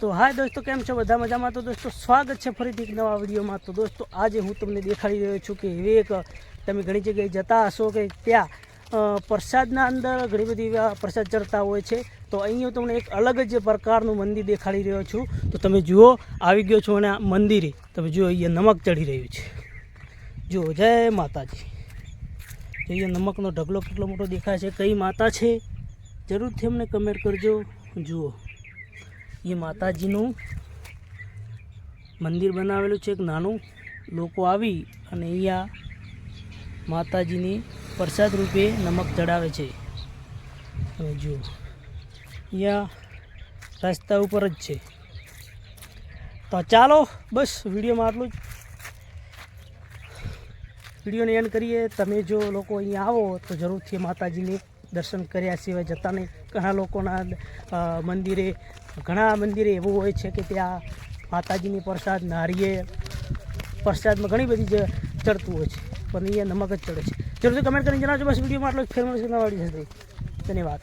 તો હા દોસ્તો, કેમ છો? બધા મજામાં? તો દોસ્તો, સ્વાગત છે ફરીથી એક નવા વિડીયોમાં. તો દોસ્તો, આજે હું તમને દેખાડી રહ્યો છું કે એવી એક, તમે ઘણી જગ્યાએ જતા હશો કે ત્યાં પ્રસાદના અંદર ઘણી બધી એવા પ્રસાદ ચડતા હોય છે. તો અહીં હું તમને એક અલગ જ પ્રકારનું મંદિર દેખાડી રહ્યો છું. તો તમે જુઓ, આવી ગયો છો અને આ મંદિરે. તમે જુઓ, અહીંયા નમક ચડી રહ્યું છે. જુઓ, જય માતાજી. અહીંયા નમકનો ઢગલો કેટલો મોટો દેખાય છે. કઈ માતા છે? જરૂરથી અમને કમેન્ટ કરજો. જુઓ. એ માતાજીનું મંદિર બનાવેલું છે, એક નાનું. લોકો આવી અને અહીંયા માતાજીની પ્રસાદ રૂપે નમક ચડાવે છે. તમે જુઓ અહીંયા રસ્તા ઉપર જ છે. તો ચાલો, બસ વિડીયોમાં આટલું જ. વિડીયોને એન્ડ કરીએ. તમે જો લોકો અહીંયા આવો તો જરૂરથી માતાજીને દર્શન કર્યા સિવાય જતા નહીં. ઘણા લોકોના મંદિરે, ઘણા મંદિરે એવું હોય છે કે ત્યાં માતાજીની પ્રસાદ નારિયેળ પ્રસાદમાં ઘણી બધી જ ચડતું હોય છે. પણ અહીંયા નમક જ ચડે છે. જરૂરથી કમેન્ટ કરીને જણાવજો. બસ વિડીયોમાં આટલો જ ફેરમસ મળશે જશે ધન્યવાદ.